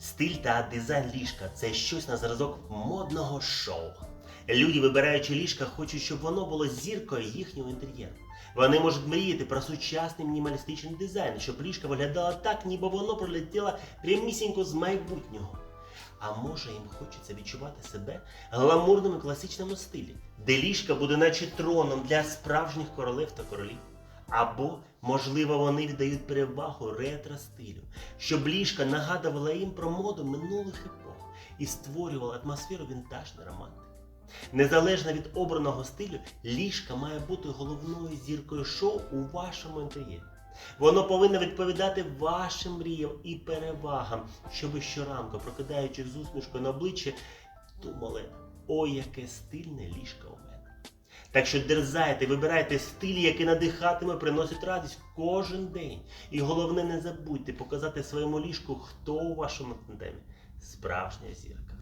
Стиль та дизайн ліжка це щось на зразок модного шоу. Люди, вибираючи ліжка, хочуть, щоб воно було зіркою їхнього інтер'єру. Вони можуть мріяти про сучасний мінімалістичний дизайн, щоб ліжка виглядало так, ніби воно прилетіло прямісінько з майбутнього. А може їм хочеться відчувати себе гламурному класичному стилі, де ліжка буде наче троном для справжніх королев та королів. Або, можливо, вони віддають перевагу ретро-стилю, щоб ліжка нагадувала їм про моду минулих епох і створювала атмосферу вінтажної романтики. Незалежно від обраного стилю, ліжка має бути головною зіркою шоу у вашому інтер'єрі. Воно повинно відповідати вашим мріям і перевагам, щоб ви щоранку, прокидаючись з усмішкою на обличчі, думали, ой, яке стильне ліжко у мене. Так що дерзайте, вибирайте стиль, який надихатиме, приносить радість кожен день. І головне, не забудьте показати своєму ліжку, хто у вашому тандемі справжня зірка.